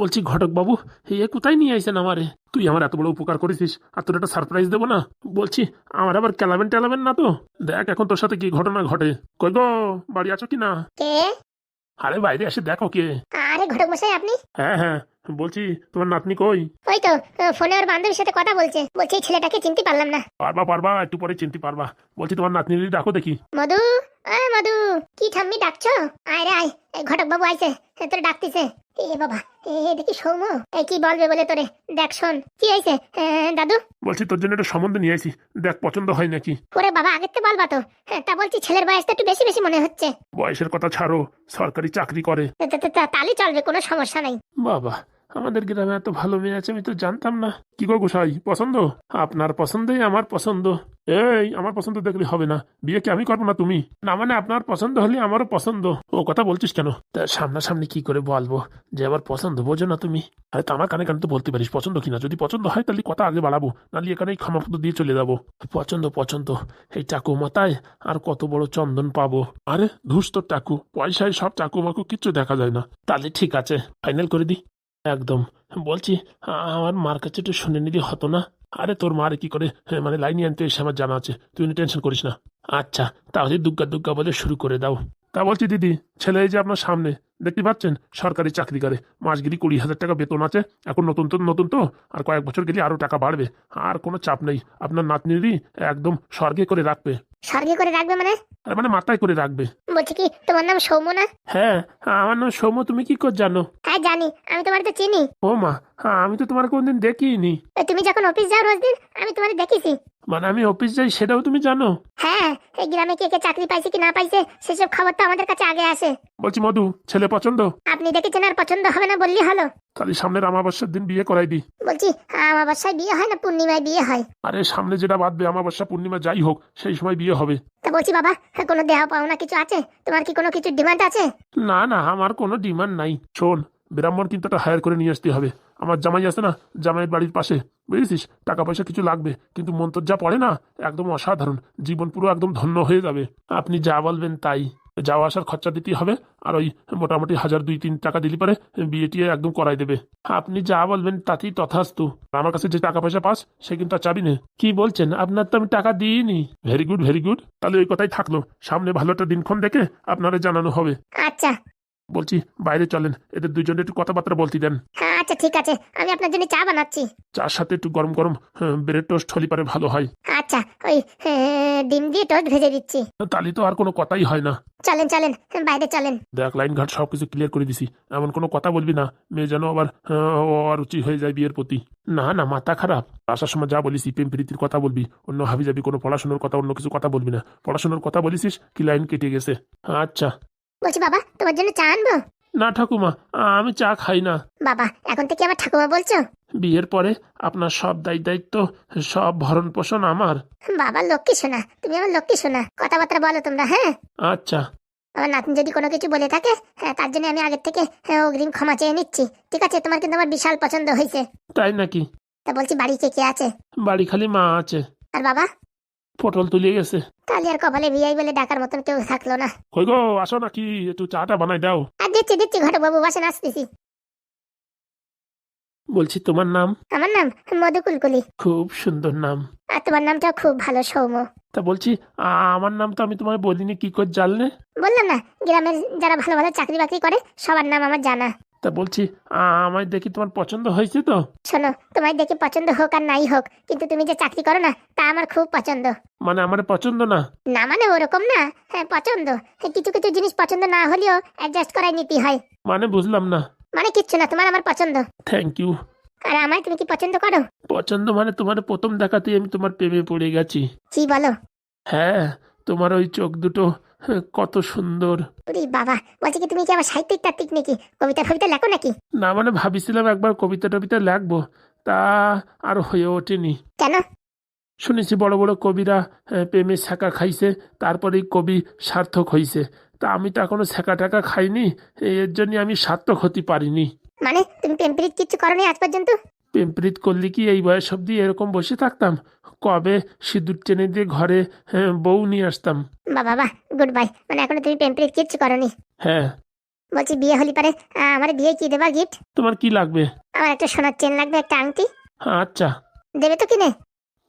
বলছি ঘটক বাবু এ কোথায় নিয়ে আইসেন আমারে? তুই আমার এত বড় উপকার করেছিস আর তোর একটা সারপ্রাইজ দেবো না? বলছি আমার আবার কেলাবেন টেলাবেন না তো? দেখ এখন তোর সাথে কি ঘটনা ঘটে। কই গো বাড়ি আছো কি? না আরে বাইরে এসে দেখো কে। আরে ঘটক মশাই আপনি? হ্যাঁ হ্যাঁ বলছি তোমার নাতনি কই? ওই তো ফোনে ওর বান্ধবীর সাথে কথা বলছে। বলছে এই ছেলেটাকে চিনতে পারলাম না। পারবা পারবা একটু পরে চিনতে পারবা। বলছি তোমার নাতনি ডাকো দেখি মধু আ মধু কি ঠাম্মি ডাকছো? আয় রে আয়। ঘটক বাবু আইছে তোরে ডাকতিছে। এ বাবা এ দেখি সৌম এ কি বলবে বলে তোরে? দেখ শোন কি হয়েছে দাদু? বলছি তোর জন্য একটা সম্বন্ধ নিয়ে আইছি দেখ পছন্দ হয় নাকি। ওরে বাবা আগের তো বলবা তো। হ্যাঁ, তা বলছি ছেলের বয়সটা একটু বেশি বেশি মনে হচ্ছে। বয়সের কথা ছাড়ো সরকারি চাকরি করে। তাহলে চলবে কোনো সমস্যা নাই। বাবা আমাদের গ্রামে এত ভালো মেয়ে আছে, আমি তো জানতাম না। কি গো গোসাই, পছন্দ? আপনার পছন্দই আমার পছন্দ। এই, আমার পছন্দ দেখলে হবে না। বিয়ে কি আমি করব না তুমি? না মানে আপনার পছন্দ হলে আমারও পছন্দ। ও কথা বলছিস কেন? তা সামনাসামনি কি করে বলব? যে আবার পছন্দ বোঝো না তুমি। আরে তো আমার কানে কানে তো বলতে পারিস, পছন্দ কিনা যদি পছন্দ হয় তাহলে কথা আগে বাড়াবো, নাহলে এখানেই ক্ষমাপত্র দিয়ে চলে যাব। পছন্দ পছন্দ। এই টাকু মাথায় আর কত বড় চন্দন পাবো। আরে ধুস তোর টাকু পয়সায় সব চাকু মাকু কিচ্ছু দেখা যায় না। তাহলে ঠিক আছে, ফাইনাল করে দি একদম। বলছি আমার মার কাছে একটু শুনে নিলে হতো না। আরে, তোর মারে কি করে? মানে লাইনে আনতে এসে আমার জানা আছে। তুই টেনশন করিস না। আচ্ছা তাহলে দুগ্গা দুগ্গা বলে শুরু করে দাও। তা বলছি দিদি ছেলে এই যে আপনার সামনে দেখতে পাচ্ছেন? সরকারি চাকরি করে। মাস গেলি কুড়ি হাজার টাকা বেতন আছে এখন নতুন তো নতুন তো আর কয়েক বছর গেলে আরও টাকা বাড়বে। আর কোনো চাপ নেই আপনার নাতনিরই একদম স্বর্গে করে রাখবে। স্বর্গে করে রাখবে মানে? আর মানে মাথায় করে রাখবে। বলছি কি তোমার নাম সৌম না? হ্যাঁ আমার নাম সৌম্য তুমি কি করে জানো? হ্যাঁ জানি আমি তোমার তো চিনি। ও মা হ্যাঁ আমি তো তোমার কোনদিন দেখিনি। তুমি যখন অফিস যাও রোজ দিন আমি তোমার দেখেছি। মানে আমি অফিস যাই সেটাও তুমি জানো? হ্যাঁ এই গ্রামে কে কে চাকরি পাইছে কি না পাইছে সেসব খবর তো আমাদের কাছে আগে আসে। বলছি মধু ছেলে পছন্দ? আপনি দেখেছেন আর পছন্দ হবে না বললি হলো। তাহলে সামনের আমাবস্যার দিন বিয়ে করাই দি। বলছি আমাবাসায় বিয়ে হয় না পূর্ণিমায় বিয়ে হয়? আরে সামনে যেটা বাঁধবে আমাবস্যা পূর্ণিমা যাই হোক সেই সময় বিয়ে হবে। তা বলছি বাবা হ্যাঁ, কোনো দেহ পাওনা কিছু আছে? তোমার কি কোনো কিছু ডিমান্ড আছে? না না আমার কোনো ডিমান্ড নাই। শোন ব্রাহ্মণ কিন্তু একটা হায়ার করে নিয়ে আসতে হবে। আমার জামাই আছে না, জামাইয়ের বাড়ির পাশে। বুঝেছিস? টাকা পয়সা কিছু লাগবে, কিন্তু মন্তর যা পড়ে না, একদম অসাধারণ। জীবন পুরো একদম ধন্য হয়ে যাবে। আপনি যা বলবেন তাই। যাওয়া আসার খরচা দিতেই হবে, আর ওই মোটামুটি হাজার দুই তিন টাকা দিলে পারে বিয়ে টিয়ে একদম করাই দেবে। আপনি যা বলবেন তাতেই তথাস্তু। আমার কাছে যে টাকা পয়সা পাস, সে কিন্তু আর চাবি নে। কি বলছেন? আপনার তো আমি টাকা দিইনি। ভেরি গুড ভেরি গুড তাহলে ওই কথাই থাকল। সামনে ভালো একটা দিনক্ষণ দেখে আপনারা জানানো হবে। আচ্ছা। বলছি বাইরে চলেন এদের দুজনে একটু কথাবার্তা বলতে দেন। হ্যাঁ আচ্ছা ঠিক আছে আমি আপনার জন্য চা বানাচ্ছি। চার সাথে একটু গরম গরম ব্রেড টোস্ট হলি পারে ভালো হয়। আচ্ছা ওই হ্যাঁ, ডিম দিয়ে টোস্ট ভেজে দিচ্ছি। তাহলে তো আর কোনো কথাই হয় না। চলেন চলেন বাইরে চলেন। দেখ লাইন ঘাট সব কিছু ক্লিয়ার করে দিছি। এমন কোনো কথা বলবি না মেয়ে যেন আবার অরুচি হয়ে যায় বিয়ের প্রতি। না না মাথা খারাপ। আসার সময় যা বলিস প্রেম প্রীতির কথা বলবি অন্য হাবি যাবি কোনো পড়াশোনার কথা অন্য কিছু কথা বলবি না। পড়াশোনার কথা বলিসিস কি লাইন কেটে গেছে? আচ্ছা। বলছি বাবা তোমার জন্য চা আনব? না ঠাকুমা আমি চা খাই না। বাবা এখন থেকে আমার ঠাকুমা বলছো? বিয়ের পরে আপনার সব দায় দায়িত্ব সব ভরণ পোষণ আমার। বাবা লক্ষ্মী শোনা তুমি আমার লক্ষ্মী শোনা কথাবার্তা বলো তোমরা হ্যাঁ? আচ্ছা। আমার নাতনি যদি কোনো কিছু বলে থাকে হ্যাঁ তার জন্য আমি আগের থেকে হ্যাঁ, অগ্রিম ক্ষমা চেয়ে নিচ্ছি। ঠিক আছে তোমার কিন্তু আমার বিশাল পছন্দ হয়েছে তাই নাকি? তা বলছি বাড়ি কে কে আছে? বাড়ি খালি মা আছে। আর বাবা? পটল তুলে গেছে। তাহলে আর কপালে বিয়াই বলে ডাকার মতন কেউ থাকল না। কই গো আসো নাকি একটু চাটা বানাই দাও। আর দিচ্ছি দিচ্ছি ঘটক বাবু বাসে আসতেছি বলছি তোমার নাম? আমার নাম মধুকুলকুলি খুব সুন্দর নাম। আর তোমার নামটাও খুব ভালো সৌম্য। তা বলছি আ- আমার নাম তো আমি তোমার বলিনি কি করে জানলে? বললাম না গ্রামের যারা ভালো ভালো চাকরি বাকরি করে সবার নাম আমার জানা। তা বলছি আমায় দেখি তোমার পছন্দ হয়েছে তো? শোনো তোমায় দেখে পছন্দ হোক আর নাই হোক কিন্তু তুমি যে চাকরি করো না তা আমার খুব পছন্দ। মানে আমার পছন্দ না? না মানে ওরকম না হ্যাঁ পছন্দ। কিছু কিছু জিনিস পছন্দ না হলেও অ্যাডজাস্ট করাই নিতে হয়। মানে বুঝলাম না। মানে কিচ্ছু না তোমার আমার পছন্দ। থ্যাংক ইউ আর আমায় তুমি কি পছন্দ করো? পছন্দ মানে তোমার প্রথম দেখাতেই আমি তোমার প্রেমে পড়ে গেছি। কি বলো? হ্যাঁ তোমার ওই চোখ দুটো কত সুন্দর। উরি বাবা বলছি কি তুমি কি আবার সাহিত্যিক টাত্ত্বিক নাকি? কবিতা ফবিতা লেখো নাকি? না মানে ভাবিছিলাম একবার কবিতা টবিতা লাগবো তা আর হয়ে ওঠেনি। কেন? শুনেছি বড় বড় কবিরা প্রেমে ছ্যাঁকা খাইছে তারপরেই কবি সার্থক হইছে। তা আমি তো এখনও ছ্যাঁকা টাকা খাইনি এর জন্য আমি সার্থক হতে পারিনি। মানে তুমি প্রেম প্রীত কিচ্ছু করনি আজ পর্যন্ত? প্রেমপ্রীত করলে কি এই বয়স অব্দি এরকম বসে থাকতাম? কবে সিঁদুর টেনে দিয়ে ঘরে হ্যাঁ, বউ নিয়ে আসতাম। বাবা বাবা গুড বাই মানে এখনও তুমি প্রেম প্রীত কিচ্ছু করনি? হ্যাঁ। বলছি বিয়ে হলি পারে আমার বিয়ে কি দেবা গিফট তোমার কি লাগবে? আমার একটা সোনার চেন লাগবে একটা আংটি। আচ্ছা। দেবে তো কিনে?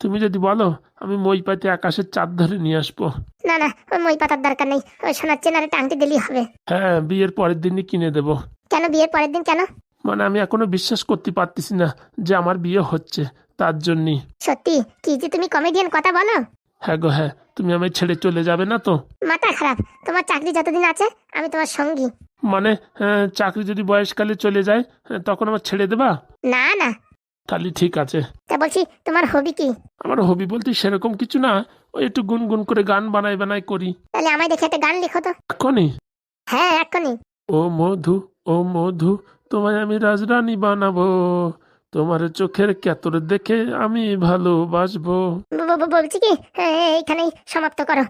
তুমি যদি বলো আমি মই পাইতে আকাশের চাঁদ ধরে নিয়ে আসব। না না ওই মই পাতার দরকার নেই। ওই সোনার চেন আর একটা আংটি দিলেই হবে। হ্যাঁ বিয়ের পরের দিনই কিনে দেবো। কেন বিয়ের পরের দিন কেন? মানে আমি এখনও বিশ্বাস করতে পারতেছি না যে আমার বিয়ে হচ্ছে তার জন্যই। সত্যি? কি যে তুমি কমেডিয়ান কথা বলো? হ্যাঁ গো হ্যাঁ তুমি আমায় ছেড়ে চলে যাবে না তো? মাথা খারাপ। তোমার চাকরি যতদিন আছে আমি তোমার সঙ্গী। মানে আহ, চাকরি যদি বয়সকালে চলে যায় আহ, তখন আমার ছেড়ে দেবা? না না। তাহলে ঠিক আছে। তা বলছি তোমার হবি কি? আমার হবি বলতে সেরকম কিছু না ওই একটু গুনগুন করে গান বানাই বানাই করি। তাহলে আমায় দেখে একটা গান লিখো তো। এখনই হ্যাঁ এক্ষুনি। ও মধু ও মধু তোমায় আমি রাজরানী বানাবো। তোমার চোখের ক্যাতর দেখে আমি ভালোবাসবো। বলছি কি? এইখানেই সমাপ্ত করো।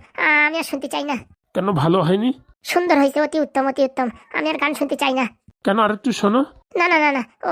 আমি আর শুনতে চাই না। কেন ভালো হয়নি? সুন্দর হয়েছে অতি উত্তম অতি উত্তম। আমি আর গান শুনতে চাই না। কেন আর একটু শোনো। না না না না। ও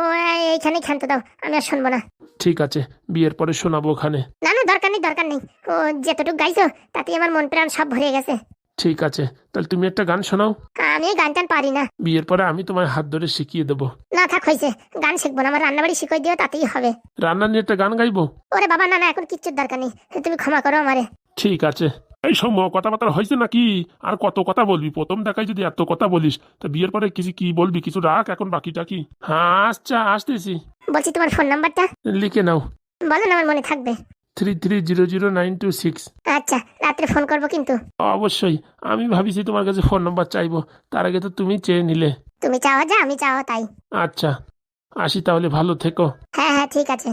এইখানেই ক্ষান্ত দাও। আমি আর শুনব না। ঠিক আছে বিয়ের পরে শোনাবো ওখানে। না না দরকার নেই দরকার নেই। ও যেতটুকু গাইছো তাতে আমার মন প্রাণ সব ভরে গেছে। ঠিক আছে তাহলে তুমি একটা গান শোনাও। আমি গান টান পারি না। বিয়ের পরে আমি তোমার হাত ধরে শিখিয়ে দেবো। না থাক হয়েছে। গান শিখব না আমার রান্নাবাড়ি শিখিয়ে দিও তাতেই হবে। রান্না নিয়ে একটা গান গাইবো? ওরে বাবা না না এখন কিচ্ছুর দরকার নেই। তুমি ক্ষমা করো আমারে। ঠিক আছে। এই সৌম্য কথাবার্তা হয়েছে নাকি? আর কত কথা বলবি? প্রথম দেখায় যদি এত কথা বলিস তা বিয়ের পরে কিছু কি বলবি? কিছু রাখ এখন বাকিটা কি? হ্যাঁ আচ্ছা আসতেছি। বলছি তোমার ফোন নাম্বারটা লিখে নাও। বলো না আমার মনে থাকবে। Three three zero zero nine two six আচ্ছা রাত্রে ফোন করব কিন্তু। অবশ্যই আমি ভাবিছি তোমার কাছে ফোন নাম্বার চাইব তার আগে তো তুমি চেয়ে নিলে। তুমি চাও যা আমি চাও তাই। আচ্ছা আসি তাহলে ভালো থেকো। হ্যাঁ হ্যাঁ ঠিক আছে।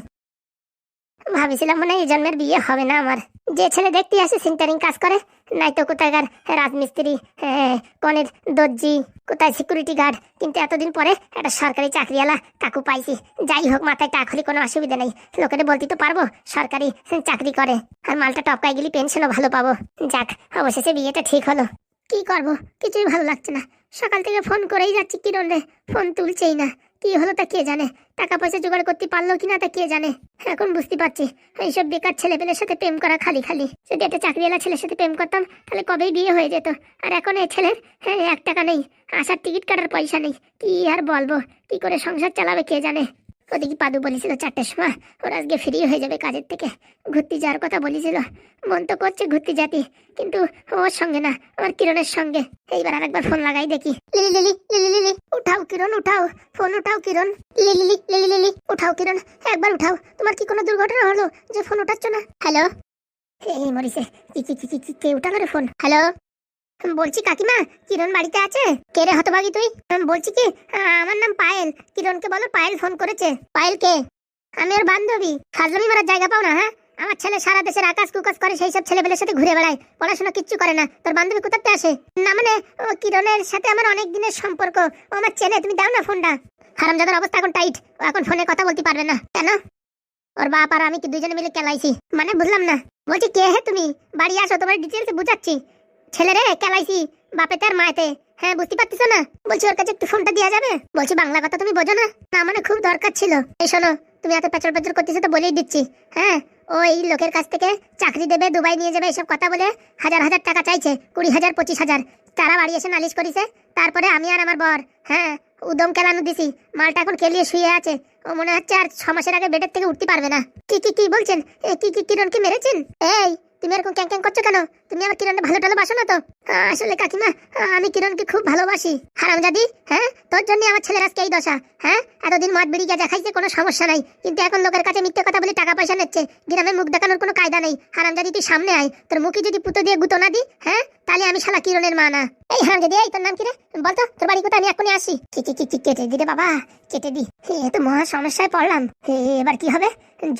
ভাবিছিলাম মনে এই জন্মের বিয়ে হবে না আমার। যে ছেলে দেখতে আসে সিন্টারিং কাজ করে নাই তো কোথাকার রাজমিস্ত্রি কনের দর্জি, কোথায় সিকিউরিটি গার্ড কিন্তু এতদিন পরে একটা সরকারি চাকরিওয়ালা কাকু পাইছি। যাই হোক, মাথায় টাক হলে কোনো অসুবিধা নেই। লোকের বলতে তো পারব, সরকারি চাকরি করে। আর মালটা টপকায় গেলে পেনশনও ভালো পাবো। যাক, অবশেষে বিয়েটা ঠিক হলো। কি করব? কিছুই ভালো লাগছে না। সকাল থেকে ফোন করেই যাচ্ছি কিরণ রে ফোন তুলছেই না। কি হলো তা কে জানে? টাকা পয়সা জোগাড় করতে পারল কিনা তা কে জানে? এখন বুঝতে পারছি। এইসব বেকার ছেলে ছেলেপেলের সাথে প্রেম করা খালি খালি। যদি একটা চাকরিওয়ালা ছেলের সাথে প্রেম করতাম, তাহলে কবেই বিয়ে হয়ে যেত? আর এখন এই ছেলের হ্যাঁ এক টাকা নেই। আসার টিকিট কাটার পয়সা নেই। কি আর বলব? কি করে সংসার চালাবে কে জানে? ওদিকে পাদু বলেছিল চারটের সময়। ওরা আজকে ফ্রি হয়ে যাবে কাজের থেকে। ঘুরতে যাওয়ার কথা বলেছিল। মন তো করছে ঘুরতে যাতে, কিন্তু ওর সঙ্গে না, আমার কিরণের সঙ্গে। এইবার আর একবার ফোন লাগাই দেখি। লিলি লিলি লিলি উঠাও কিরণ, উঠাও। ফোন উঠাও কিরণ। লিলি লিলি উঠাও কিরণ। একবার উঠাও। তোমার কি কোনো দুর্ঘটনা হলো যে ফোন উঠাচ্ছ না? হ্যালো এই মরিছে কি কি কি কি উঠালো রে ফোন হ্যালো বলছি কাকিমা, কিরণ বাড়িতে আছে? কে রে হতভাগী তুই? বলছি কি আমার নাম পায়েল। কিরণকে বলো, পায়েল ফোন করেছে। পায়েল কে? আমি ওর বান্ধবী। ফাজলামি মারার জায়গা পাও না হ্যাঁ? আমার ছেলে সারা দেশের আকাশ কুকাশ করে সেই সব ছেলেপেলের সাথে ঘুরে বেড়ায়। পড়াশোনা কিচ্ছু করে না। তোর বান্ধবী কোথাতে আসে? না মানে ও কিরণের সাথে আমার অনেক দিনের সম্পর্ক। ও আমার চেনে তুমি দাও না ফোনটা। হারামজাদার অবস্থা এখন টাইট ও এখন ফোনে কথা বলতে পারবে না। কেন? ওর বাপ আর আমি কি দুজনে মিলে কেলাইছি? মানে বুঝলাম না। বলছি, কে হে তুমি? বাড়ি আসো, তোমার ডিটেলস বুঝাচ্ছি। ছেলেরে কেলাইছি বাপেতে আর মায়েতে হ্যাঁ বুঝতে পারতেছ না? বলছি ওর কাছে একটু ফোনটা দেওয়া যাবে? বলছি, বাংলা কথা তুমি বোঝো না? না মানে খুব দরকার ছিল। এই শোনো, তুমি এত পেচর পেচর করতেছো তো বলেই দিচ্ছি। হ্যাঁ ওই লোকের কাছ থেকে চাকরি দেবে, দুবাই নিয়ে যাবে, এসব কথা বলে হাজার হাজার টাকা চাইছে, কুড়ি হাজার, পঁচিশ হাজার। তারা বাড়ি এসে নালিশ করেছে। তারপরে আমি আর আমার বর হ্যাঁ উদম কেলানো দিছি। মালটা এখন কেলিয়ে শুয়ে আছে। ও মনে হচ্ছে আর ছ মাসের আগে বেডের থেকে উঠতে পারবে না। কি কি কি বলছেন? কি কি কিরণ কি মেরেছেন? এই তুমি এরকম ক্যাং ক্যাং করছ কেন? তুমি আমার কিরণকে ভালো টালো বাসো না তো? আসলে কাকিমা আমি কিরণকে খুব ভালোবাসি। হারামজাদি হ্যাঁ? তোর জন্য আমার ছেলের আজকে এই দশা হ্যাঁ? এতদিন মদ বিড়ি গেজা খাইছে কোনো সমস্যা নাই। কিন্তু এখন লোকের কাছে মিথ্যে কথা বলে টাকা পয়সা নিচ্ছে। গ্রামে মুখ দেখানোর কোনো কায়দা নেই। হারামজাদি, তুই সামনে আয়। তোর মুখে যদি পুতো দিয়ে গুতো না দি হ্যাঁ? তাহলে আমি শালা কিরণের মা না। এই হারামজাদি, এই তোর নাম কি রে? বলতো তোর বাড়ি কোথায়? আমি এখনই আসি কেটে দি রে বাবা, কেটে দি। এ তো মহা সমস্যায় পড়লাম। এবার কি হবে?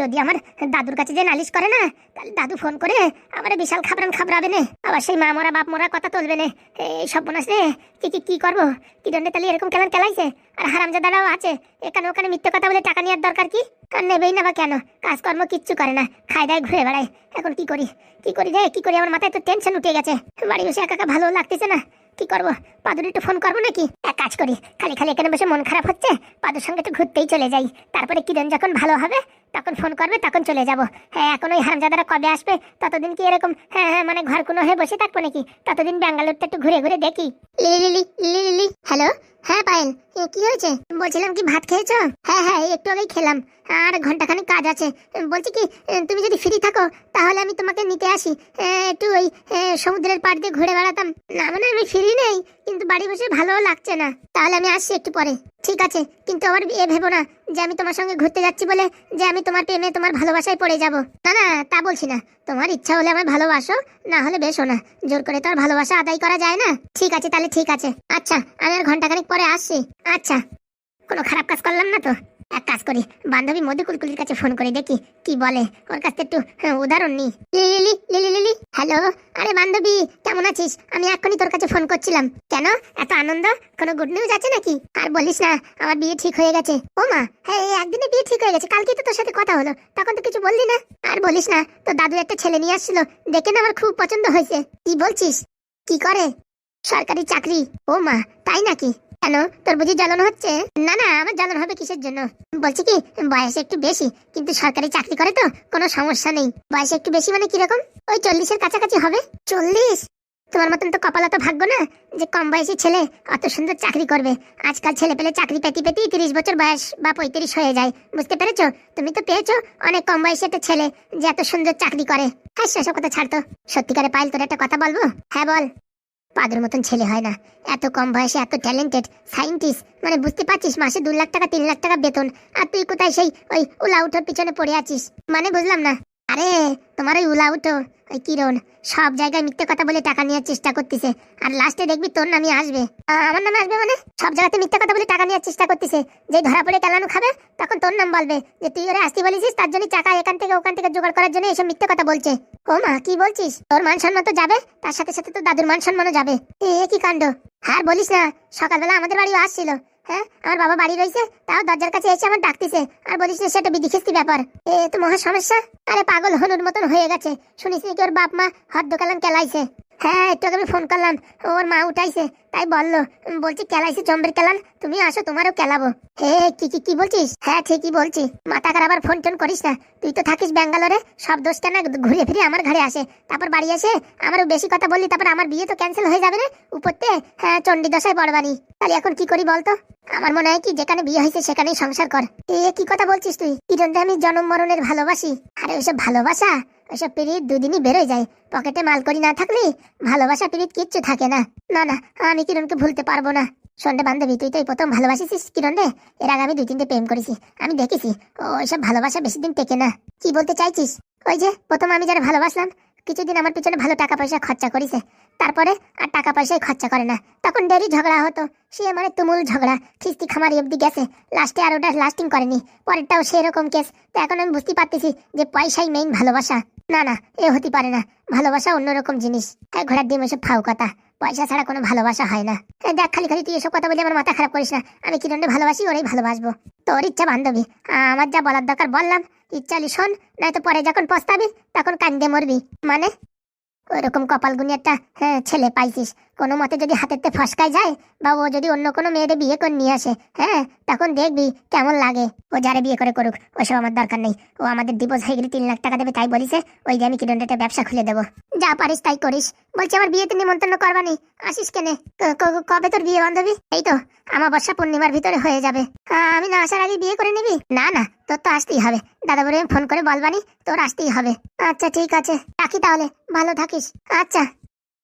যদি আমার দাদুর কাছে যে নালিশ করে না, তাহলে দাদু ফোন করে আমার বিশাল খাবরান খাবরাবে নে। আবার সেই মা মরা, বাপ মরা কথা তুলবে নে। এই সব বোনাস রে কি কি কি করব? কি জন্য তাহলে এরকম কেমন খেলাইছে আর হারামজাদারাও আছে, এখানে ওখানে মিথ্যে কথা বলে টাকা নেওয়ার দরকার কি? আর নেবেই না বা কেন? কাজকর্ম কিচ্ছু করে না, খায় দায় ঘুরে বেড়ায়। এখন কি করি? কি করি রে? কি করি? আমার মাথায় তো টেনশন উঠে গেছে। বাড়ি বসে একা ভালো লাগতেছে না। কি করব? পাদুর একটু ফোন করব নাকি? এক কাজ করি, খালি খালি এখানে বসে মন খারাপ হচ্ছে, পাদুর সঙ্গে তো ঘুরতেই চলে যাই। তারপরে কিরণ যখন ভালো হবে তখন ফোন করবে তখন চলে যাব। হ্যাঁ এখন ওই হারামজাদারা কবে আসবে? ততদিন কি এরকম হ্যাঁ হ্যাঁ মানে ঘর কোনো হয়ে বসে থাকব নাকি? ততদিন ব্যাঙ্গালোরটা একটু ঘুরে ঘুরে দেখি। Lily Lily Lily Lily hello? হ্যাঁ পায়েল কি হয়েছে? বলছিলাম কি ভাত খেয়েছো? হ্যাঁ হ্যাঁ একটু আগেই খেলাম। আর ঘন্টাখানিক কাজ আছে। বলছি কি তুমি যদি ফ্রি থাকো তাহলে আমি তোমাকে নিতে আসি। একটু ওই সমুদ্রের পাড় দিয়ে ঘুরে বেড়াতাম। না মানে আমি ফ্রি নেই কিন্তু বাড়ি বসে ভালোও লাগছে না। তাহলে আমি আসছি একটু পরে। ঠিক আছে কিন্তু আবার এ ভেবো না যে আমি তোমার সঙ্গে ঘুরতে যাচ্ছি বলে যে আমি তোমার প্রেমে তোমার ভালোবাসায় পড়ে যাব। না না, তা বলছি না। তোমার ইচ্ছা হলে আমার ভালোবাসো, না হলে বেশো না। জোর করে তো আর ভালোবাসা আদায় করা যায় না? ঠিক আছে, তাহলে ঠিক আছে। আচ্ছা আমি আর ঘন্টাখানিক পরে আসছি। আচ্ছা কোনো খারাপ কাজ করলাম না তো? এক কাজ করি বান্ধবী মধু কুলকুলির কাছে ফোন করে দেখি কি বলে। ওর কাছ থেকে একটু হ্যাঁ, উদাহরণ নি লিলি লিলি লিলি হ্যালো আরে বান্ধবী কেমন আছিস? আমি এক্ষুনি তোর কাছে ফোন করছিলাম। কেন? এত আনন্দ? কোনো গুড নিউজ আছে নাকি? আর বলিস না আমার বিয়ে ঠিক হয়ে গেছে। ও মা হ্যাঁ একদিনে বিয়ে ঠিক হয়ে গেছে কালকে তো তোর সাথে কথা হলো তখন তো কিছু বললি না। আর বলিস না তোর দাদু একটা ছেলে নিয়ে আসছিল দেখে না আমার খুব পছন্দ হয়েছে। কি বলছিস? কি করে? সরকারি চাকরি? ও মা তাই নাকি? কেন? তোর বুঝি জ্বালানো হচ্ছে? না না, আমার জ্বালানো হবে কিসের জন্য? বলছি কি, বয়স একটু বেশি, কিন্তু সরকারি চাকরি করে তো, কোনো সমস্যা নেই। বয়স একটু বেশি মানে কীরকম? ওই চল্লিশের কাছাকাছি হবে। চল্লিশ? তোমার মতন তো কপাল অত ভাগ্য না যে কম বয়সী ছেলে অত সুন্দর চাকরি করবে। আজকাল ছেলে পেলে চাকরি পেতে পেতে তিরিশ বছর বয়স বা পঁয়ত্রিশ হয়ে যায়। বুঝতে পেরেছ? তুমি তো পেয়েছ অনেক কম বয়সী একটা ছেলে যে এত সুন্দর চাকরি করে। হ্যাঁ সেসব কথা ছাড়তো সত্যিকারে পাইল তোর একটা কথা বলব? হ্যাঁ বল। পাদের মতন ছেলে হয় না। এত কম বয়সে এত ট্যালেন্টেড সাইন্টিস্ট মানে বুঝতে পারছিস মাসে দু লাখ টাকা, তিন লাখ টাকা বেতন। আর তুই কোথায় সেই ওই উলা উঠোর পিছনে পড়ে আছিস? মানে বুঝলাম না। আরে, তোমার ওই উলা উঠো ওই কিরণ, সব জায়গায় মিথ্যে কথা বলে টাকা নেওয়ার চেষ্টা করতেছে। আর লাস্টে দেখবি তোর নামে আসবে। আমার নামে আসবে মানে? সব জায়গাতে মিথ্যে কথা বলে টাকা নেওয়ার চেষ্টা করতেছে। যে ধরা পড়ে কেলানো খাবে, তখন তোর নাম বলবে যে, তুই ওরা আসতে বলেছিস, তার জন্য টাকা এখান থেকে ওখান থেকে জোগাড় করার জন্য এসব মিথ্যে কথা বলছে। ও মা, কি বলছিস? তোর মান সম্মান তো যাবে, তার সাথে সাথে তো দাদুর মান সম্মানও যাবে। এ এ কি কাণ্ড? আর বলিস না, সকালবেলা আমাদের বাড়িও আসছিল। হ্যাঁ আমার বাবা বাড়ি রয়েছে তাও দরজার কাছে এসে আমার ডাকতেছে। আর বলিস না, সেটা বিধিখিস্তি ব্যাপার। এ তো মহা সমস্যা। আরে পাগল হনুর মতন হয়ে গেছে। শুনিস নাকি ওর বাপ মা হদ্দ দোকালাম কেলাইছে। হ্যাঁ একটু আমি ফোন করলাম। ওর মা উঠাইছে, তাই বলল। বলছি, কেলাইছে চম্বের কেলান, তুমি আসো, তোমারও কেলাবো। হে কি কি কি বলছিস? হ্যাঁ ঠিকই বলছি। মাথা খারাপ ফোন টোন করিস না। তুই তো থাকিস ব্যাঙ্গালোরে, সব দোষ কেন ঘুরে ফিরে আমার ঘরে আসে? তারপর বাড়ি এসে আমারও বেশি কথা বললি, তারপর আমার বিয়ে তো ক্যান্সেল হয়ে যাবে রে উপরতে হ্যাঁ চণ্ডী দশায় পড়বানি তাহলে এখন কি করি বলতো? আমার মনে হয় কি, যেখানে বিয়ে হয়েছে সেখানেই সংসার কর। এ কি কথা বলছিস তুই? কিরণটা আমি জনম মরণের ভালোবাসি। আরে ওইসব ভালোবাসা? ওইসব পিরিত দুদিনই বেরোয় যায়। পকেটে মাল করি না থাকলে ভালোবাসা পিরিত কিচ্ছু থাকে না। না না, আমি কিরণকে ভুলতে পারব না। সন্ধ্যে বান্ধবী, তুই তো এই প্রথম ভালোবাসিস কিরণ রে? এর আগে আমি দুই তিনটে প্রেম করেছি, আমি দেখেছি। ও ওইসব ভালোবাসা বেশি দিন টেকে না। কি বলতে চাইছিস? ওই যে, প্রথম আমি যারা ভালোবাসলাম, কিছুদিন আমার পিছনে ভালো টাকা পয়সা খরচা করেছে। তারপরে আর টাকা পয়সাই খরচা করে না। তখন ডেরি ঝগড়া হতো, সে মানে তুমুল ঝগড়া, খিস্তি খামারি অব্দি গেছে। লাস্টে আর ওটা লাস্টিং করেনি, পরেরটাও সেরকম কেস তো এখন আমি বুঝতে পারতেছি যে পয়সাই মেইন ভালোবাসা। না না, এ হতে পারে না। ভালোবাসা অন্যরকম জিনিস। ঘোড়ার ডিম এসব ফাউ কথা। পয়সা ছাড়া কোনো ভালোবাসা হয় না। দেখ, খালি খালি তুই এসব কথা বলে আমার মাথা খারাপ করিস না। আমি কিরণে ভালোবাসি? ওরাই ভালোবাসবো। তোর ইচ্ছা বান্ধবী। আমার যা বলার দরকার বললাম। ইচ্ছা শোন নয়তো পরে যখন পস্তাবি, তখন কান্দে মরবি। মানে? ওইরকম কপাল গুনি একটা হ্যাঁ ছেলে পাইছিস। কোনো মতে যদি হাতেতে ফসকায় যায় বা ও যদি অন্য কোনো মেয়েদের বিয়ে করে নিয়ে আসে হ্যাঁ তখন দেখবি কেমন লাগে। ও যারে বিয়ে করে করুক, ওসব আমার দরকার নেই। ও আমাদের ডিভোর্স হয়ে গেলে তিন লাখ টাকা দেবে, তাই বলিছে, ওই যে আমি একটা ব্যবসা খুলে দেবো। যা পারিস তাই করিস। বলছি, আমার বিয়েতে নিমন্ত্রণ করবানি। আসিস কেনে? কবে তোর বিয়ে, বান্ধবী? এই তো আমার বর্ষা পূর্ণিমার ভিতরে হয়ে যাবে। আমি না আসার আগে বিয়ে করে নিবি? না না তোর তো আসতেই হবে। দাদা বলে ফোন করে বলবানি তোর আসতেই হবে। আচ্ছা ঠিক আছে। রাখি তাহলে। ভালো থাকিস। আচ্ছা।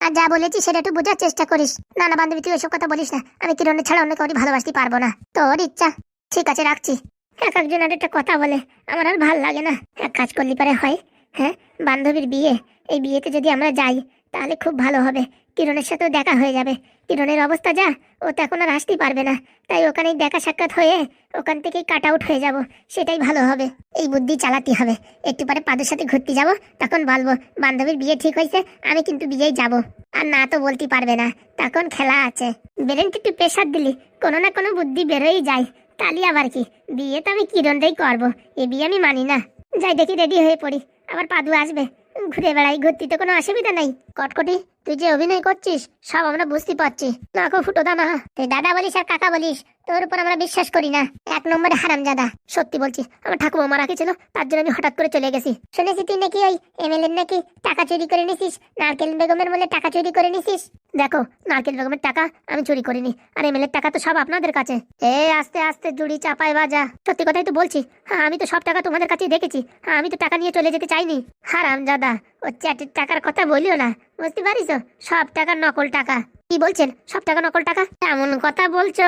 আর যা বলেছি সেটা একটু বোঝার চেষ্টা করিস। না না বান্ধবী, তুই এসব কথা বলিস না। আমি কিরণের ছাড়া অন্য কাউকে ভালোবাসতে পারব না। তোর ইচ্ছা। ঠিক আছে, রাখছি। এক একজন আর একটা কথা বলে, আমার আর ভালো লাগে না। এক কাজ করলে পারে হয় হ্যাঁ? বান্ধবীর বিয়ে। এই বিয়েতে যদি আমরা যাই, তাহলে খুব ভালো হবে। কিরণের সাথেও দেখা হয়ে যাবে। কিরণের অবস্থা যা, ও তো এখন আর আসতেই পারবে না। তাই ওখানেই দেখা সাক্ষাৎ হয়ে ওখান থেকেই কাট আউট হয়ে যাব। সেটাই ভালো হবে। এই বুদ্ধি চালাতে হবে। একটু পরে পাদের সাথে ঘুরতে যাব, তখন বলব, বান্ধবীর বিয়ে ঠিক হয়েছে, আমি কিন্তু বিয়েই যাব। আর না তো বলতে পারবে না। তখন খেলা আছে। বেরেন্ট একটু প্রেশার দিলি। কোনো না কোনো বুদ্ধি বেরোই যায়। তালি আবার কি? বিয়ে তো আমি কিরণটাই করব। এ বিয়ে আমি মানি না। যাই দেখি রেডি হয়ে পড়ি। আবার পাদু আসবে। ঘুরে বেড়াই, ঘুরতে তো কোনো অসুবিধা নাই। কটকটি তুই যে অভিনয় করছিস, সব আমরা বুঝতে পারছি। না কো ফুটো দানা, তুই দাদা বলিস আর কাকা বলিস, তোর উপর আমরা বিশ্বাস করি না। এক নম্বরে হারামজাদা, সত্যি বলছি, আমার ঠাকুমা মারা গেছিল, তার জন্য আমি হঠাৎ করে চলে গেছি। শুনেছি তুই নাকি ওই এমএলএ নাকি টাকা চুরি করে নিছিস? নারকেল বেগমের বলে টাকা চুরি করে নিছিস? দেখো, নারকেল বেগমের টাকা আমি চুরি করিনি, আর এমএলএ টাকা তো সব আপনাদের কাছে। এ, আস্তে আস্তে জুড়ি চাপায় বাজা। সত্যি কথাই তো বলছি হ্যাঁ আমি তো সব টাকা তোমাদের কাছেই দেখেছি হ্যাঁ আমি তো টাকা নিয়ে চলে যেতে চাইনি। হারাম দাদা ও চ্যাটের টাকার কথা বলিও না, বুঝতে পারিস সব টাকা নকল টাকা। কি বলছেন? সব টাকা নকল টাকা? এমন কথা বলছো,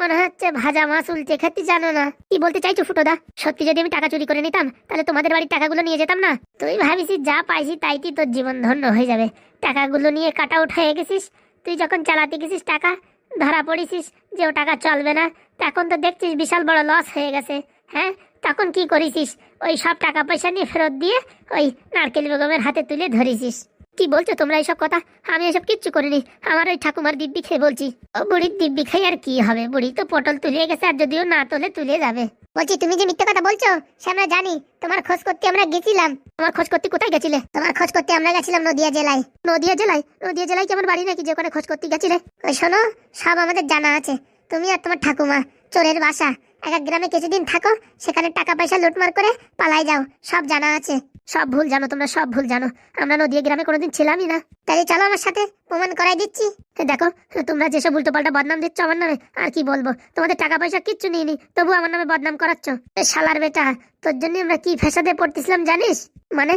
মনে হচ্ছে ভাজা মাছ উল্টে খেতে জানো না। কি বলতে চাইছো ফুটোদা সত্যি যদি আমি টাকা চুরি করে নিতাম, তাহলে তোমাদের বাড়ির টাকাগুলো নিয়ে যেতাম না? তুই ভাবিস যা পাইছি তাইটি তোর জীবন ধন্য হয়ে যাবে। টাকাগুলো নিয়ে কাটা উঠায় গেছিস, তুই যখন চালাতে গেছিস টাকা, ধরা পড়েছিস যে ও টাকা চলবে না তখন তো দেখছিস বিশাল বড় লস হয়ে গেছে হ্যাঁ? তখন কি করেছিস? ওই সব টাকা পয়সা নিয়ে ফেরত দিয়ে ওই নারকেল বেগমের হাতে তুলে ধরেছিস। কি বলছো তোমরা এইসব কথা? আমি এসব কিচ্ছু করিনি। আমার ওই ঠাকুমার দিব্যি খেয়ে বলছি, ও বুড়ির দিব্যি খেয়ে আর কি হবে? বুড়ি তো পটল তুলে গেছে আর যদিও না তোলে, তুলে যাবে। বলছি, তুমি যে মিথ্যে কথা বলছো, সে আমরা জানি। তোমার খোঁজ করতে আমরা গেছিলাম। তোমার খোঁজ করতে কোথায় গেছিলে? তোমার খোঁজ করতে আমরা গেছিলাম নদিয়া জেলায়। নদিয়া জেলায়? নদিয়া জেলায় কি আমার বাড়ি নাকি যে ওখানে খোঁজ করতে গেছিলে শোনো, সব আমাদের জানা আছে। তুমি আর তোমার ঠাকুমা চোরের বাসা। এক এক গ্রামে কিছুদিন থাকো, সেখানে টাকা পয়সা লুটমার করে পালাই যাও। সব জানা আছে। সব ভুল জানো, তোমরা সব ভুল জানো। আমরা নদিয়া গ্রামে কোনোদিন ছিলামই না। তাই চলো আমার সাথে, প্রমাণ করাই দিচ্ছি। দেখো, তোমরা যেসব উল্টো পাল্টা বদনাম দিচ্ছ আমার নামে, আর কি বলব? তোমাদের টাকা পয়সা কিচ্ছু নিইনি তবু আমার নামে বদনাম করাচ্ছ। শালার বেটা, তোর জন্য আমরা কি ফেসাদে পড়তেছিলাম জানিস? মানে?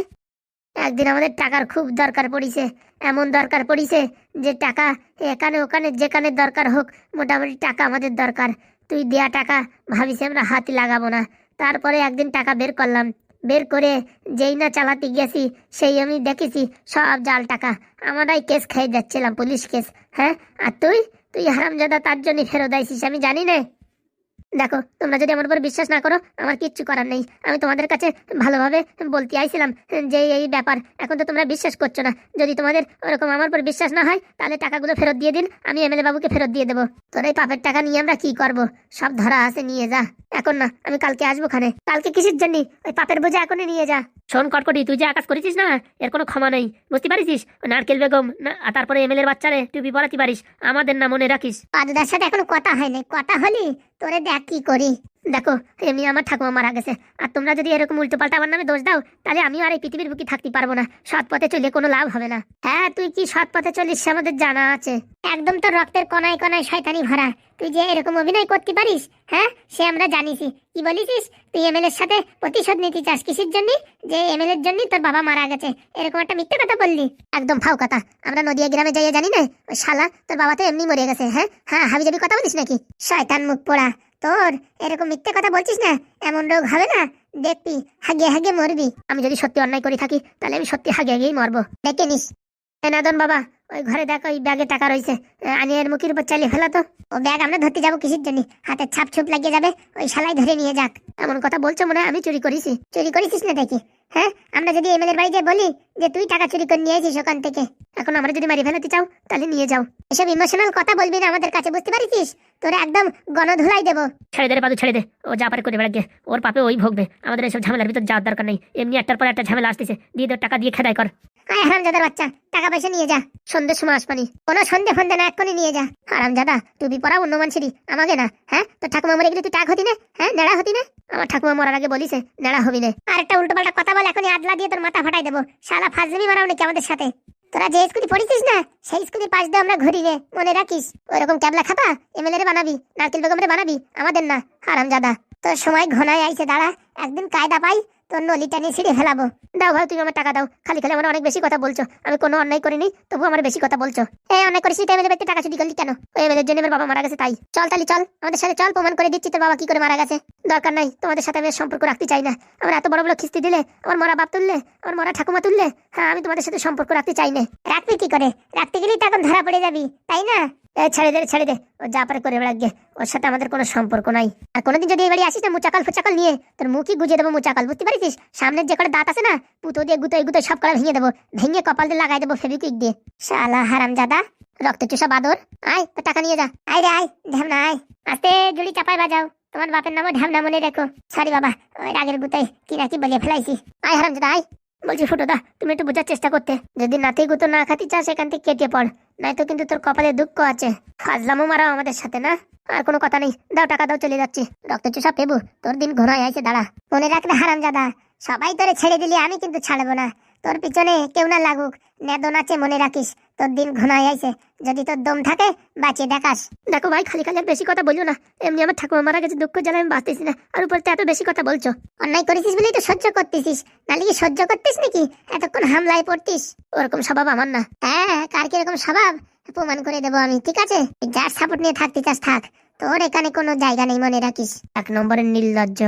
একদিন আমাদের টাকার খুব দরকার পড়িছে, এমন দরকার পড়িছে যে টাকা এখানে, ওখানে, যেখানে দরকার হোক, মোটামুটি টাকা আমাদের দরকার। তুই দেয়া টাকা ভাবিস আমরা হাতি লাগাবো না। তারপরে একদিন টাকা বের করলাম। বের করে যেই না চালাতে গেছি, সেই আমি দেখেছি সব জাল টাকা। আমারাই কেস খেয়ে যাচ্ছিলাম, পুলিশ কেস। হ্যাঁ? আর তুই? তুই হারামজাদা তার জন্য ফেরত আইসিস, আমি জানি না। দেখো তোমরা যদি আমার উপর বিশ্বাস না করো আমার কিচ্ছু করার নেই। আমি তোমাদের কাছে ভালোভাবে বলতে আইছিলাম যে এই ব্যাপার। এখন তো তোমরা বিশ্বাস করছ না। যদি তোমাদের ওরকম আমার উপর বিশ্বাস না হয় তাহলে টাকাগুলো ফেরত দিয়ে দিন আমি এমএলএ বাবুকে ফেরত দিয়ে দেবো। তোর এই পাপের টাকা নিয়ে আমরা কি করব? সব ধরা আছে নিয়ে যা। এখন না আমি কালকে আসব খানে কালকে কিসের জন্য? ওই পাপের বোঝা এখনই নিয়ে যা। শোন কটকটি তুই যে আকাশ করেছিস না এর কোনো ক্ষমা নেই। বুঝতে পারিস নারকেল বেগম না তারপরে এমএলএর বাচ্চারে টুপি পরাতে পারিস। আমাদের না মনে রাখিস। পাদুদার সাথে এখনও কথা হয়নি কথা হলি? তোরে দেখ কি করি। দেখো, এমনি আমার ঠাকুমা মারা গেছে। আর তোমরা যদি এরকম উল্টো পাল্টা আমার নামে দোষ দাও, তাহলে আমি আর এই পৃথিবীর বুকে থাকতে পারব না। সৎ পথে চলে কোনো লাভ হবে না। হ্যাঁ তুই কি সৎ পথে চলিস আমাদের জানা আছে। একদম তো রক্তের কণায় কণায় শয়তানি ভরা। তুই যে এরকম অভিনয় করতে পারিস হ্যাঁ? সে আমরা জানিছি। কি বলিস তুই এমএলএর সাথে প্রতিশোধ নিতে চাস কিসের জন্য? যে এমএলএ এর জন্য তোর বাবা মারা গেছে। এরকম একটা মিথ্যে কথা বললি। একদম ফাও কথা। আমরা নদিয়া গ্রামে যাইয়ে জানি না? ওই শালা তোর বাবা তো এমনি মরে গেছে হ্যাঁ? হ্যাঁ হাবি যাবি কথা বলিস নাকি? শয়তান মুখ পোড়া। তোর এরকম মিথ্যে কথা বলছিস না, এমন রোগ হবে না, দেখবি, হাগে হাগে মরবি। আমি যদি সত্যি অন্যায় করে থাকি, তাহলে আমি সত্যি হাগে হাগেই মরবো। দেখে নিস। এনাদন বাবা, ওই ঘরে দেখ, ওই ব্যাগে টাকা রয়েছে। এর মুখের উপর চালিয়ে ফেলা তো। ও ব্যাগ আমরা ধরতে যাব কিসের জন্য? হাতে ছাপ ছুপ লাগিয়ে যাবে, ওই শালাই ধরে নিয়ে যাক। এমন কথা বলছো মনে আমি চুরি করেছি। চুরি করেছিস না দেখি? হ্যাঁ আমরা যদি এমএলএর বাড়িতে বলি যে তুই টাকা চুরি করে নিয়ে এসিস ওখান থেকে। এখন আমরা যদি মারি ফেলতে চাও তাহলে নিয়ে যাও। এসব ইমোশনাল কথা বলবি না আমাদের কাছে বুঝতে পারিস তোরে একদম গণধুলাই দেবো। ছেড়ে দে রে পাদু ছেড়ে দে। ও যা পারে করে বেড়াকে ওর পাপে ওই ভোগবে। আমাদের এসব ঝামেলার ভিতর যাওয়ার দরকার নেই। এমনি একটার পর একটা ঝামেলা আসতেছে। দিয়ে দে টাকা দিয়ে খেদাই কর। আয় হারামজাদার বাচ্চা টাকা পয়সা নিয়ে যা। সন্ধ্যের সময় আসবানি। কোনো সন্ধে ফন্দে না এক্ষুনি নিয়ে যা। হারামজাদা তুই পড়া অন্য মানুষেরই। আমাকে না হ্যাঁ? তো ঠাকুমা মরে গেলে তুই টাক হতি না? হ্যাঁ নেড়া হতি না? আমার ঠাকুমা মরার আগে বলিছে নেড়া হবি না। আর একটা উল্টো পাল্টা কথা বল, এখনই আদলা দিয়ে তোর মাথা ফাটাই দেবো। শালা ফাজলামি মারাও নাকি আমাদের সাথে? তোরা যে স্কুটি পড়িছিস না, সেই স্কুটির পাশ দিয়ে আমরা ঘুরি রে, মনে রাখিস? ওরকম ক্যাবলা খাপা এমএলএ বানাবি, নারকেল বেগমের বানাবি, আমাদের না হারাম জাদা তোর সময় ঘনায় আইছে, দাঁড়া, একদিন কায়দা পাই তোর নলিটা নিয়ে ছিঁড়ে ফেলাবো। দাও ভাই, তুমি আমার টাকা দাও। খালি খালি আমার অনেক বেশি কথা বলছো। আমি কোনো অন্যায় করিনি তবু আমার বেশি কথা বলছো। এই অন্যায় করিস তুই এমএলএ টাকা চুরি করলি কেন? ওই এমএলএর জন্য আমার বাবা মারা গেছে, তাই। চল তালি চল, আমাদের সাথে চল, প্রমাণ করে দিচ্ছি তোর বাবা কি করে মারা গেছে। দরকার নাই, তোমাদের সাথে আমি সম্পর্ক রাখতে চাই না। আমার এত বড় বড় খিস্তি দিলে, আমার মরা বাপ তুললে, আমার মরা ঠাকুমা তুললে হ্যাঁ আমি তোমাদের সাথে সম্পর্ক রাখতে চাই না। রাখবি কি করে? রাখতে গেলেই তো এখন ধরা পড়ে যাবি, তাই না? ছেড়ে দে ছেড়ে দে। ও যা পারে করে বেড়া গিয়ে ওর সাথে আমাদের কোনো সম্পর্ক নাই। আর কোনোদিন যদি এই বাড়ি আসিস না মুচাকাল ফুচাকাল নিয়ে, তোর মুখই গুজিয়ে দেবো মুচাকাল, বুঝতে পারিস সামনের যে কটা দাঁত আছে না, পুতো দিয়ে গুতো গুতো সব কটা ভেঙে দেবো। ভেঙে কপাল দিয়ে লাগাই দেবো ফেবিকুইক দিয়ে। শালা হারাম জাদা রক্ত চুষা বাদর। আয় তো টাকা নিয়ে যা। আয় রে, আয়, ঢ্যামনা, আয়। আস্তে জুড়ি চাপায় বাজাও। তোমার বাপের নামও ঢ্যামনা মনে রেখো। সরি বাবা, ওই রাগের গুতাই কি না কি বলে ফেলাইছি আয় হারাম জাদা আয়। বলছি ফুটোদা তুমি একটু বোঝার চেষ্টা করতে। যদি নাতি গুতো না খাতি চাস সেখান থেকে কেটে পড়। নাই তো কিন্তু তোর কপালে দুঃখ আছে। হাজলামও মারাও আমাদের সাথে, না? আর কোনো কথা নেই। দাও, টাকা দাও, চলে যাচ্ছি। রক্ত চুষা পেবু, তোর দিন ঘোরায় আছে দাঁড়া। মনে রাখলে হারাম জাদা সবাই তোরে ছেড়ে দিলি, আমি কিন্তু ছাড়বো না। তোর পিছনে কেউ না লাগুক। নেদন আছে মনে রাখিস। তোর দিন ঘনায় আইছে। যদি তোর দম থাকে বাঁচিয়ে দেখাস। দেখো ভাই খালি খালি বেশি কথা বলল না। এমনি আমার ঠাকুমা মারা গেছে দুঃখ জ্বালা আমি বাঁচতেছি না। আর উপর এত বেশি কথা বলছো। অন্যায় করেছিস বলেই তো সহ্য করতেছিস। নাহলে কি সহ্য করতিস নাকি? এতক্ষণ হামলায় পড়তিস। ওরকম স্বভাব আমার না। হ্যাঁ কার কীরকম স্বভাব? প্রমাণ করে দেবো আমি ঠিক আছে? যার সাপোর্ট নিয়ে থাকতে চাস থাক। তোর এখানে কোনো জায়গা নেই মনে রাখিস। এক নম্বরের নির্লজ্জ।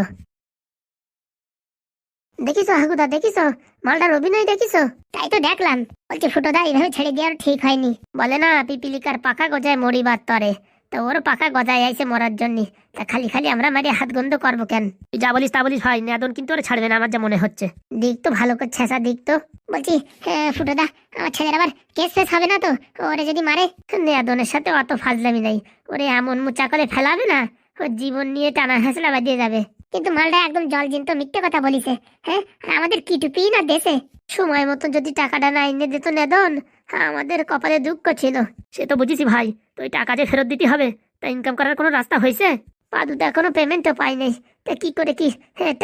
দেখিছো হাগুদা দেখিছো? মালটার অভিনয় দেখিছো? তাই তো দেখলাম। বলছি ফুটোদা এইভাবে ছেড়ে দেওয়ার ঠিক হয়নি। বলে না পিপিলিকার পাকা গজায় মরিবার তরে। তো ওর পাকা গজায় আইছে মরার জন্য। তা খালি খালি আমরা মারি হাত গন্ধ করব কেন? তুই যা বলিস তা বলিস ভাই। নেদন কিন্তু ওরা ছাড়বে না আমার যা মনে হচ্ছে। দিক তো ভালো করে ছেঁচা দিক তো। বলছি হ্যাঁ ফুটোদা আমার ছেলের আবার কেস ফেস হবে না তো? ওরে যদি মারে নেদনের সাথে অত ফাজলামি নাই। ওরে এমন মুচা করে ফেলাবে না ওর জীবন নিয়ে টানা হেসলা বাজিয়ে যাবে। কিন্তু মালটা একদম জল জিন্ত মিথ্যে কথা বলিছে হ্যাঁ? আর আমাদের কি টুপি না দেশে? সময় মতো যদি টাকাটা না এনে দিত নেদন আমাদের কপালে দুঃখ ছিল। সে তো বুঝেছি ভাই তো ওই টাকা যে ফেরত দিতে হবে তা ইনকাম করার কোনো রাস্তা হয়েছে? পাদু তো এখনও পেমেন্টও পাইনি তা কি করে কি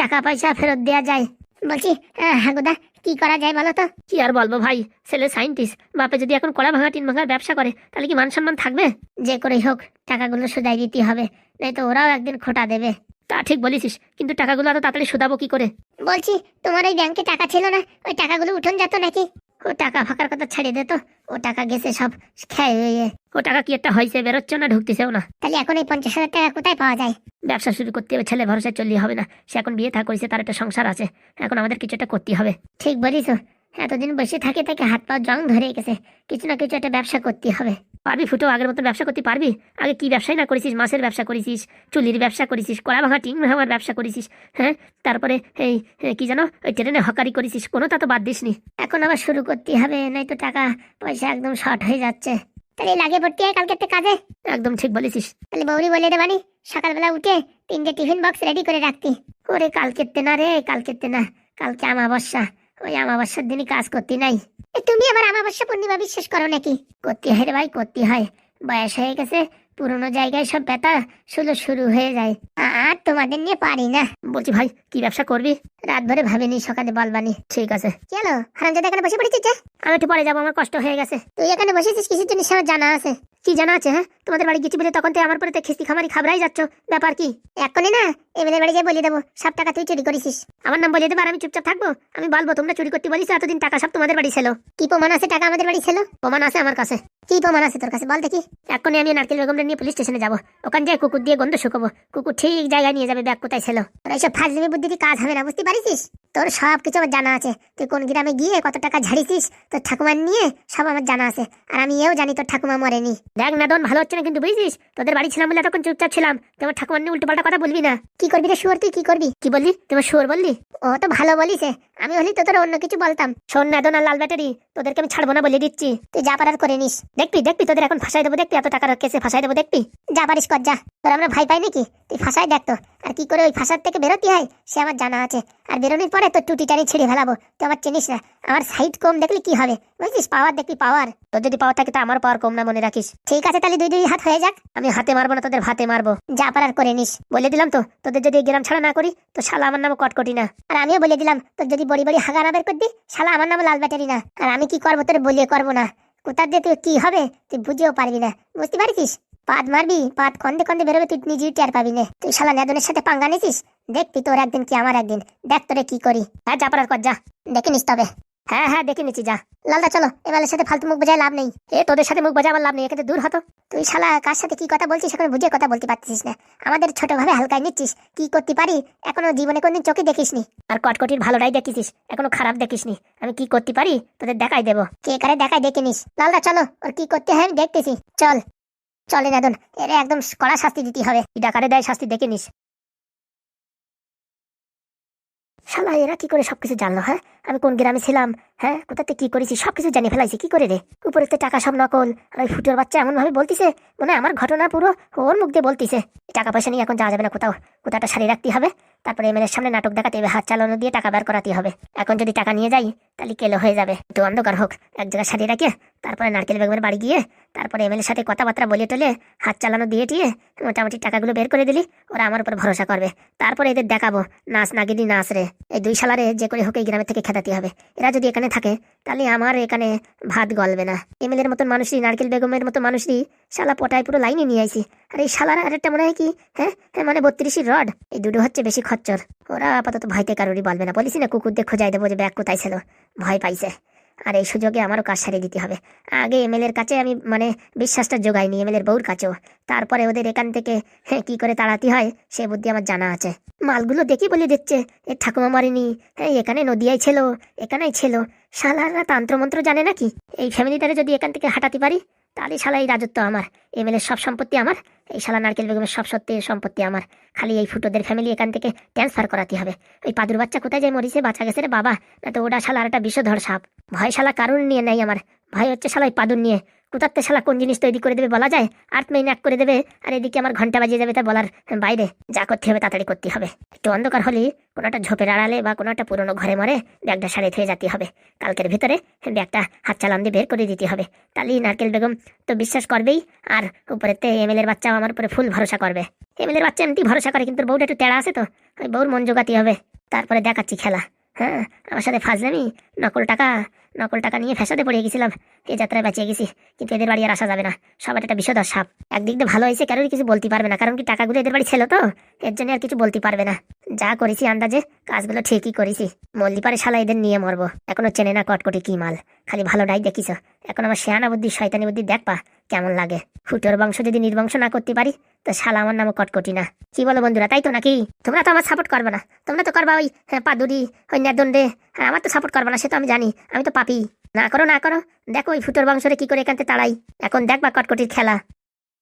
টাকা পয়সা ফেরত দেওয়া যায়? বলছি হ্যাঁ, হাগুদা কি করা যায় বলো তো? কি আর বলব ভাই ছেলে সাইন্টিস্ট বাপে যদি এখন কড়া ভাঙা টিন ভাঙার ব্যবসা করে তাহলে কি মান সম্মান থাকবে? যে করেই হোক টাকাগুলো সুদাই দিতে হবে নাই তো ওরাও একদিন খোটা দেবে। তা ঠিক বলেছিস কিন্তু টাকাগুলো আরও তাড়াতাড়ি শোধাবো কি করে? বলছি তোমার ওই ব্যাংকে টাকা ছিল না ওই টাকাগুলো উঠোন যেত নাকি? ও টাকা ফাঁকার কথা ছেড়ে দে তো ও টাকা গেছে সব খেয়ে হয়ে ও টাকা কি একটা হয়েছে বেরোচ্ছে না ঢুকতেছেও না? তাহলে এখন এই পঞ্চাশ হাজার টাকা কোথায় পাওয়া যায়? ব্যবসা শুরু করতে হবে ছেলে ভরসা চললে হবে না। সে এখন বিয়ে থা করেছে তার একটা সংসার আছে। এখন আমাদের কিছু একটা করতে হবে। ঠিক বলিস এতদিন বসে থাকে থাকে হাত পা জং ধরে গেছে কিছু না কিছু একটা ব্যবসা করতে হবে। পারবি ফুটো আগের মতো ব্যবসা করতে পারবি? আগে কি ব্যবসাই না করেছিস? মাছের ব্যবসা করেছিস চুলির ব্যবসা করেছিস কড়া ভাঙা টিং ভাঙার ব্যবসা করেছিস হ্যাঁ? তারপরে এই কি জানো? ওই ট্রেনে হকারি করেছিস কোনোটা তো বাদ দিসনি। এখন আবার শুরু করতে হবে নাই তো টাকা পয়সা একদম শর্ট হয়ে যাচ্ছে। তাহলে লাগে ভর্তি হয় কালকে একটা কাজে? একদম ঠিক বলেছিস। তাহলে বৌরি বলে দেবানি সকালবেলা উঠে তিনটে টিফিন বক্স রেডি করে রাখতি। ওরে কালকের না রে কালকের না কালকে আমাবস্যা। ওই আমাবস্যার দিনই কাজ করতে নাই। তুমি আবার আমাবস্যা পূর্ণিমা বিশ্বাস করো নাকি? করতে হয় রে ভাই, করতে হয়। বয়স হয়ে গেছে, পুরোনো জায়গায় সব ব্যথা শুলো শুরু হয়ে যায়। আর তোমাদের নিয়ে পারি না। বলছি ভাই, কি ব্যবসা করবি? রাত ভরে ভাবিনি সকালে বলবানি ঠিক আছে। চলো হারামজাদা এখানে বসে পড়েছিস? আমি একটু পরে যাব, আমার কষ্ট হয়ে গেছে। তুই এখানে বসেছিস কিছু জিনিস আমার জানা আছে। কি জানা আছে হ্যাঁ? তোমাদের বাড়ি গেছি বলে তখন তো আমার পরে খিস্তি খামারি খাবরাই যাচ্ছ। ব্যাপার কি? এখনই না, এমএলএ বাড়ি যেয়ে বলে দেবো, সব টাকা তুই চুরি করেছিস। আমার নাম বলে দেবো আর আমি চুপচাপ থাকব? আমি বলব, তোমরা চুরি করতে বলিস এতদিন টাকা সব তোমাদের বাড়ি ছিল। কি প্রমাণ আছে টাকা আমাদের বাড়ি ছিল? প্রমাণ আছে আমার কাছে। কি প্রমাণ আছে তোর কাছে? বল দেখি। এখনই আমি নারকেল বেগমটা নিয়ে পুলিশ স্টেশনে যাব। ওখান যায় কুকুর দিয়ে গন্ধ শুকাবো। কুকুর ঠিক জায়গায় নিয়ে যাবে ব্যাগ কোথায় ছিল? তোর এইসব ফাজলিমি বুদ্ধি দিয়ে কাজ হবে না, বুঝতে পারিস? তোর সব কিছু আমার জানা আছে। তুই কোন গ্রামে গিয়ে কত টাকা ঝাড়িছিস? তোর ঠাকুমার নিয়ে সব আমার জানা আছে। আর আমি এও জানি তোর ঠাকুমা মরেনি। দেখ না দন ভালো হচ্ছে না কিন্তু বুঝছিস? তোদের বাড়ি ছিলাম বলে এতক্ষণ চুপচাপ ছিলাম। তোমার ঠাকুমার নিয়ে উল্টো পাল্টা কথা বলবি না। কি করবি রে শুয়ার তুই কি করবি? কি বললি? তোমার শুয়ার বললি? ও তো ভালো বলিস। আমি হলি তো তোর অন্য কিছু বলতাম। শোন না দোন লাল ব্যাটারি, তোদেরকে আমি ছাড়বো না বলে দিচ্ছি। তুই যা পারার করে নিস। দেখবি দেখবি, তোদের এখন ফাঁসাই দেবো, দেখবি? এত টাকার কেসে ফাঁসাই দেবো, দেখবি? যা পারিস কর, যা। তোর আমরা ভাই পাই নাকি? তুই ফাঁসাই দেখতো আর কি করে ওই ফাঁসার থেকে বেরোতে হয়, সে আমার জানা আছে। আর বেরোনোর পরে তোর টুটি টানি ছিঁড়ে ফেলাবো। তুই আমার চিনিস না। আমার সাইড কম, দেখলি কি হবে? বুঝছিস পাওয়ার, দেখবি পাওয়ার। তোর যদি পাওয়ার থাকে, তো আমার পাওয়ার কম না মনে রাখিস। ঠিক আছে, তাহলে দুই দুই হাত হয়ে যাক। আমি হাতে মারবো না, তোদের ভাতে মারবো। যা পারার করে নিস। বলে দিলাম তো, তোদের যদি গ্রাম ছাড়া না করি, তো শালা আমার নাম কটকটি না। আর আমিও বলে দিলাম, তোর যদি বড়ি বড়ি হাগা না বের করবি? শালা, আমার নাম লাল ব্যাটারি না। আর আমি কি করব তোর বলিয়ে করব না? কোথার দিয়ে তুই কি হবে? তুই বুঝেও পারবি না। বুঝতে পারছিস? পাত মারবি, পাত কন্দে কন্দে বেরোবে, তুই নিজেই টের পাবি না। তুই শালা নেদনের সাথে পাঙ্গা নিছিস? দেখবি তোর একদিন কি আমার একদিন। দেখ তোরে কি করি। হ্যাঁ যা পারার কর, যা। দেখে নিস তবে। হ্যাঁ হ্যাঁ দেখে নিচ্ছি, যা। লালদা, চলো। এবারের সাথে ফালতু মুখ বোঝায় লাভ নেই। এ, তোদের সাথে মুখ আমার লাভ নেই এখানে দূর হতো। তুই শালা, কার সাথে কি কথা বলছিস? এখন বুঝে কথা বলতে পারছিস না। আমাদের ছোটভাবে হালকায় নিচ্ছিস। কি করতে পারি? এখনও জীবনে কোনদিন চোখে দেখিসনি। আর কটকটির ভালোটাই দেখিস এখনও খারাপ দেখিসনি। আমি কি করতে পারি? তোদের দেখাই দেবো। কে কারে দেখাই দেখে নিস। লালদা, চলো। ওর কি করতে হয় আমি দেখতেছি। চল। চলে নেদন। এর একদম কড়া শাস্তি দিতে হবে। ডাকারে দেয় শাস্তি দেখে নিস। শালা, এরা কি করে সবকিছু জানলো হ্যাঁ? আমি কোন গ্রামে ছিলাম হ্যাঁ? কোথাতে কি করেছি, সবকিছু জানিয়ে ফেলাইছি, কি করে রে? উপরে তো টাকা সব নকল। আর ওই ফুটোর বাচ্চা এমন ভাবে বলতিছে, মনে আমার ঘটনা পুরো ওর মুখ দিয়ে বলতিছে। টাকা পয়সা নিয়ে এখন যাওয়া যাবে না কোথাও কোথাটা সারিয়ে রাখতে হবে। তারপরে এমএলএর সামনে নাটক দেখাতে হবে, হাত চালানো দিয়ে টাকা বের করাতে হবে। এখন যদি টাকা নিয়ে যাই, তাহলে কেলো হয়ে যাবে। একটু অন্ধকার হোক, এক জায়গায় সারিয়ে রাখে তারপরে নারকেল বেগমের বাড়ি গিয়ে, তারপরে এমএলএর সাথে কথাবার্তা বলে টলে, হাত চালানো দিয়ে টিয়ে, মোটামুটি টাকাগুলো বের করে দিলি, ওরা আমার উপর ভরসা করবে। তারপরে এদের দেখাবো, নাচ নাগিনি নাচ রে। এই দুই সালারে যে করে হোক এই গ্রামের থেকে খেদাতে হবে। এরা যদি এখানে থাকে, তাহলে আমার এখানে ভাত গলবে না। এমএলএর মতন মানুষই নারকেল বেগমের মতো মানুষই শালা পটায় পুরো লাইনে নিয়ে আইছি। আর এই শালার আরেকটা মনে হয় কি হ্যাঁ? হ্যাঁ মানে বত্রিশের রড। এই দুটো হচ্ছে বেশি খচ্চর। ওরা আপাতত ভাইতে কারোরই বলবে না। বলিস না কুকুর দেখো যাই দেবো যে ব্যাগ কোথায় ছিল। ভয় পাইছে। আর এই সুযোগে আমারও কাজ সারিয়ে দিতে হবে। আগে এমএলএর কাছে আমি মানে বিশ্বাসটা জোগাইনি এর বউর কাছেও। তারপরে ওদের এখান থেকে হ্যাঁ কি করে তাড়াতে হয়, সে বুদ্ধি আমার জানা আছে। মালগুলো দেখি বলে দিচ্ছে, এ ঠাকুমা মারিনি হ্যাঁ এখানে নদিয়ায় ছিল, এখানেই ছিল। শালারা তন্ত্রমন্ত্র জানে নাকি? এই ফ্যামিলিটারে যদি এখান থেকে হাঁটাতে পারি, তাহলে শালা এই রাজত্ব আমার। এমএলএর সব সম্পত্তি আমার। এই শালা নারকেল বেগমের সব সত্যি সম্পত্তি আমার। খালি এই ফুটোদের ফ্যামিলি এখান থেকে ট্রান্সফার করাতে হবে। ওই পাদুর বাচ্চা কোথায় যায় মরিছে বাচ্চা গেছে রে বাবা। না তো ওটা শালা আর একটা বিষধর সাপ। ভয় শালা কারণ নিয়ে নেয় আমার। ভয় হচ্ছে শালা পাদুর নিয়ে। কোথাতে শালা কোন জিনিস তৈরি করে দেবে বলা যায়? আর্ট মেইন এক করে দেবে। আর এদিকে আমার ঘণ্টা বাজিয়ে যাবে তা বলার বাইরে। যা করতে হবে তাড়াতাড়ি করতে হবে। একটু অন্ধকার হলে কোনো একটা ঝোপের আড়ালে বা কোনো একটা পুরোনো ঘরে মরে ব্যাগটা সারিয়ে থেকে যেতে হবে। কালকের ভিতরে ব্যাগটা হাত চালান দিয়ে বের করে দিতে হবে। তাহলেই নারকেল বেগম তো বিশ্বাস করবেই। আর উপরেতে এমএলএর বাচ্চাও আমার উপরে ফুল ভরসা করবে। এমএলএর বাচ্চা এমনি ভরসা করে, কিন্তু বউটা একটু তেড়া আছে তো। ওই বউর মন জোগাতে হবে। তারপরে দেখাচ্ছি খেলা। হ্যাঁ আমার সাথে ফাজলামি, নকল টাকা নকল টাকা নিয়ে ফ্যাসাদে পড়ে গেছিলাম। এই যাত্রায় বাঁচিয়ে গেছি, কিন্তু এদের বাড়ি আর আসা যাবে না। সবার একটা বিষধর সাপ একদিক দিয়ে ভালো হয়েছে কারোর কিছু বলতে পারবে না, কারণ কি টাকাগুলো এদের বাড়ি ছিল তো? এর জন্য আর কিছু বলতে পারবে না। যা করেছি আন্দাজে, কাজগুলো ঠিকই করেছি। মল্লিপারে শালা এদের নিয়ে মরবো। এখনও চেনে না কটকটি কি মাল। খালি ভালো ডাই দেখিস। এখন আমার শেয়ানা বুদ্ধি শয়তানি বুদ্ধি দেখবা কেমন লাগে। ফুটোর বংশ যদি নির্বংশ না করতে পারি তো শালা আমার নামও কটকটি না। কি বলো বন্ধুরা তাই তো নাকি? তোমরা তো আমার সাপোর্ট করবে না। তোমরা তো করবা ওই হ্যাঁ, পাদুরি ওই নেদন্ডে হ্যাঁ আমার তো সাপোর্ট করবে না সে তো আমি জানি আমি তো পাপি। না করো না করো। দেখো ওই ফুটোর বংশরে কি করে এখান থেকে তাড়াই। এখন দেখবা কটকটির খেলা।